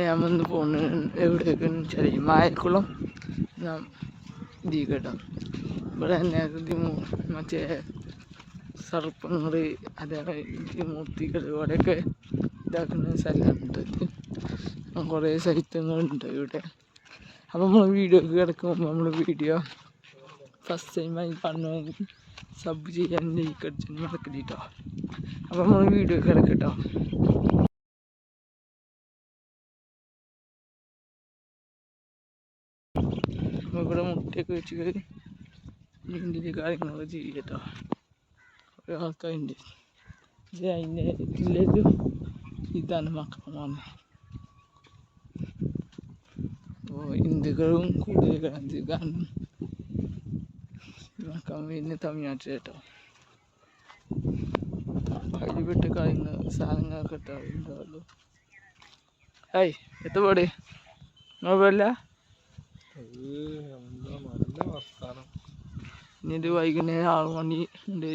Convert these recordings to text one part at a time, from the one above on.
ഞാൻ വന്ന് പോണ്. എവിടേക്കെന്ന് വെച്ചാൽ മായക്കുളം. ഞാൻ ഇതീ കേട്ടോ. ഇവിടെ തന്നെ മറ്റേ സർപ്പങ്ങൾ അതേപോലെ മൂർത്തികൾ ഇവിടെയൊക്കെ ഇതാക്കുന്ന സ്ഥലമുണ്ട്. കുറേ സൈത്യങ്ങളുണ്ട് ഇവിടെ. അപ്പോൾ നമ്മൾ വീഡിയോക്ക് കിടക്കുമ്പോൾ നമ്മൾ വീഡിയോ ഫസ്റ്റ് ടൈമായി കാണുമെങ്കിൽ സബ് ചെയ്യാൻ ലൈക്ക് അടിച്ചാൽ മറക്കരുത് അപ്പോൾ നമ്മൾ വീഡിയോ കിടക്കട്ടോ ഇവിടെ മുട്ടയൊക്കെ വെച്ചിട്ട് ഇതിന്റെ കാര്യങ്ങളൊക്കെ ചെയ്യട്ടോ. കുറേ ആൾക്കാരുണ്ട്. ഇത് അതിന്റെ ഇതിലേക്ക് ഇതാണ് മക്കളമാണ് അപ്പോൾ ഹിന്ദുക്കളും കൂടുതൽ ഇത് കാരണം മക്കാൻ വരുന്ന തമിഴ്നാട്ടിൽ കേട്ടോ. അഴിവിട്ട് കാര്യങ്ങൾ സാധനങ്ങളൊക്കെ കേട്ടോ ഏയ് ഹായ് എത്ര നോക്കല്ല ഇനി ഇത് വൈകുന്നേരം ആറ് മണി ഉണ്ട്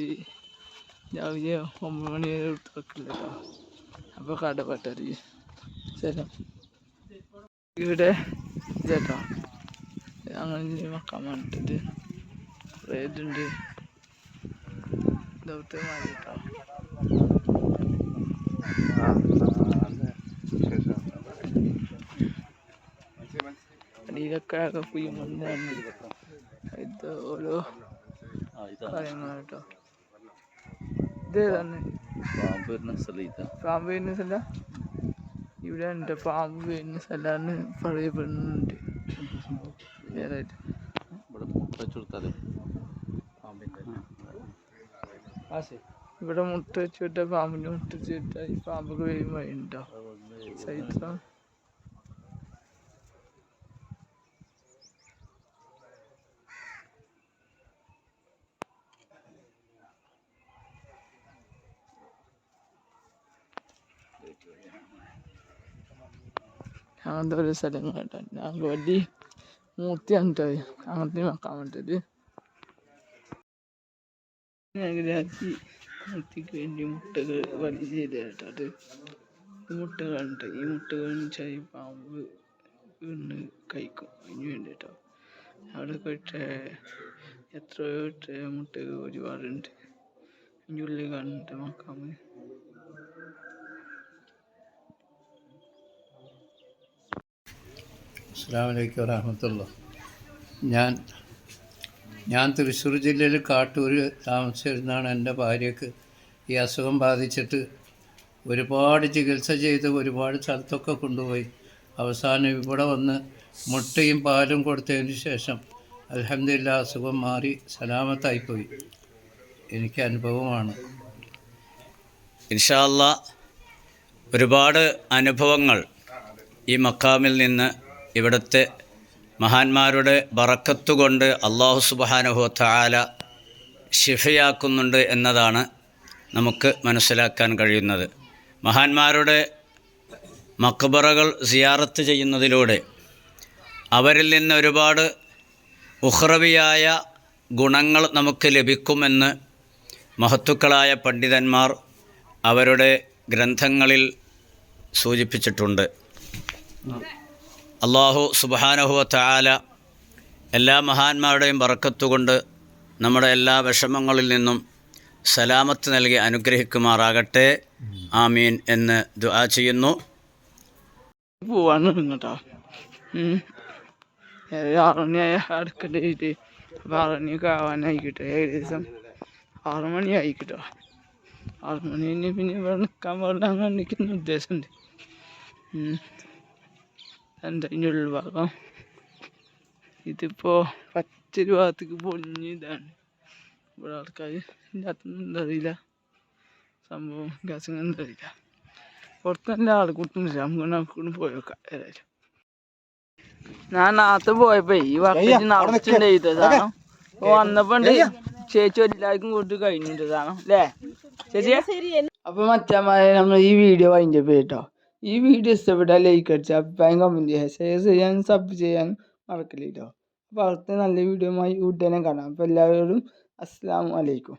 രാവിലെ ഒമ്പത് മണി വരെ തുറക്കില്ല അപ്പോൾ കട പട്ടറി സ്ഥലം ഇവിടെ ചേട്ടാ അങ്ങനെ വെക്കാൻ വേണ്ടിട്ട് കുറേ ഇതുണ്ട് ഇതവിടുത്തെ മാതിരി കേട്ടോ അടിയിലൊക്കെ ആകെ കുഴിമണ്ണാണ് ഇത് ഓരോ കാര്യങ്ങൾ കേട്ടോ ഇതേതാണ് പാമ്പ് വരുന്ന സ്ഥലം ഇതാ. പാമ്പ് വരുന്ന സ്ഥലം? ഇവിടെ ഉണ്ട്. പാമ്പ് വരുന്ന സ്ഥലമാണ് പറയപ്പെടുന്നുണ്ട്. ഇവിടെ മുട്ട വെച്ച് വിട്ട പാമ്പിന് മുട്ട വെച്ച് വിട്ടാൽ ഈ പാമ്പൊക്കെ വരുമ്പോ ഉണ്ടോ അങ്ങനത്തെ ഓരോ സ്ഥലങ്ങൾ കേട്ടോ ഞങ്ങൾക്ക് വലിയ മൂർത്തിയാണ് കേട്ടോ. അങ്ങനത്തെ വെക്കാൻ വേണ്ടത് മേഖലയാക്കി മൂർത്തിക്ക് വേണ്ടി മുട്ടകൾ കേട്ടോ അത് മുട്ടകളുണ്ട് ഈ മുട്ടകൾ വെച്ചാൽ പാമ്പ് വീണ് കഴിക്കും അതിന് വേണ്ടിട്ടോ അവിടെ ഇട്ട എത്രയോ മുട്ടകൾ ഒരുപാടുണ്ട് അതിന്റെ ഉള്ളിൽ കാണുന്നുണ്ട് അസ്സാം വലൈക്കും വരഹമത്തുള്ള ഞാൻ ഞാൻ തൃശ്ശൂർ ജില്ലയിൽ കാട്ടൂർ താമസിച്ചിരുന്നാണ് എന്റെ ഭാര്യക്ക് ഈ അസുഖം ബാധിച്ചിട്ട് ഒരുപാട് ചികിത്സ ചെയ്ത് ഒരുപാട് സ്ഥലത്തൊക്കെ കൊണ്ടുപോയി. അവസാനം ഇവിടെ വന്ന് മുട്ടയും പാലും കൊടുത്തതിന് ശേഷം അലഹമില്ല അസുഖം മാറി സലാമത്തായിപ്പോയി. എനിക്ക് അനുഭവമാണ്. ഇൻഷാല്ല ഒരുപാട് അനുഭവങ്ങൾ ഈ മക്കാമിൽ നിന്ന് ഇവിടുത്തെ മഹാന്മാരുടെ ബറക്കത്തുകൊണ്ട് അള്ളാഹു സുബാനുഹു താല ഷിഫയാക്കുന്നുണ്ട് എന്നതാണ് നമുക്ക് മനസ്സിലാക്കാൻ കഴിയുന്നത്. മഹാന്മാരുടെ മക്ബറകൾ സിയാറത്ത് ചെയ്യുന്നതിലൂടെ അവരിൽ നിന്ന് ഒരുപാട് ഉഹ്റവിയായ ഗുണങ്ങൾ നമുക്ക് ലഭിക്കുമെന്ന് മഹത്തുക്കളായ പണ്ഡിതന്മാർ അവരുടെ ഗ്രന്ഥങ്ങളിൽ സൂചിപ്പിച്ചിട്ടുണ്ട്. അള്ളാഹു സുബാനഹുവ താല എല്ലാ മഹാന്മാരുടെയും വറക്കത്തുകൊണ്ട് നമ്മുടെ എല്ലാ വിഷമങ്ങളിൽ നിന്നും സലാമത്ത് നൽകി അനുഗ്രഹിക്കുമാറാകട്ടെ. ആമീൻ എന്ന് ദുആ ചെയ്യുന്നു. ഇങ്ങോട്ടോ ആറുമണി പിന്നെ ഇവിടെ നിൽക്കാൻ പാടില്ല അങ്ങനെ നിൽക്കുന്ന ഉദ്ദേശമുണ്ട്. എന്താ ഇതിന്റെ ഉൾഭാഗം ഇതിപ്പോൾ പച്ചൊരു ഭാഗത്തേക്ക് പൊളിഞ്ഞ് ഇതാണ്. ഇവിടെ ആൾക്കാർ ഇതിന്റെ അകത്തൊന്നും എന്താ അറിയില്ല. സംഭവം ഗ്യാസ് എന്താ അറിയില്ല. പുറത്ത് നല്ല ആൾക്കൂട്ടുന്നില്ല നമുക്ക് നമുക്ക് പോയി നോക്കാം ഏതായാലും. ഞാൻ നാത്ത് പോയപ്പോ ഈ വർഷം നിറച്ചിട്ടുണ്ട് സാധനം വന്നപ്പോ ചേച്ചി എല്ലാവർക്കും കൂട്ടി കഴിഞ്ഞിട്ട് സാധനം അല്ലേ ചേച്ചി അപ്പൊ മറ്റേ നമ്മൾ ഈ വീഡിയോ അതിന്റെ കേട്ടോ ഈ വീഡിയോ ഇഷ്ടപ്പെട്ടാൽ ലൈക്ക് അടിച്ച്? അഭിപ്രായം കമന്റ് ചെയ്യുക ഷെയർ ചെയ്യാൻ സബ് ചെയ്യാൻ മറക്കില്ല കേട്ടോ അപ്പോൾ അടുത്ത നല്ല വീഡിയോ ഉടനെ കാണാം. അപ്പോൾ എല്ലാവരോടും അസ്സാം വലൈക്കും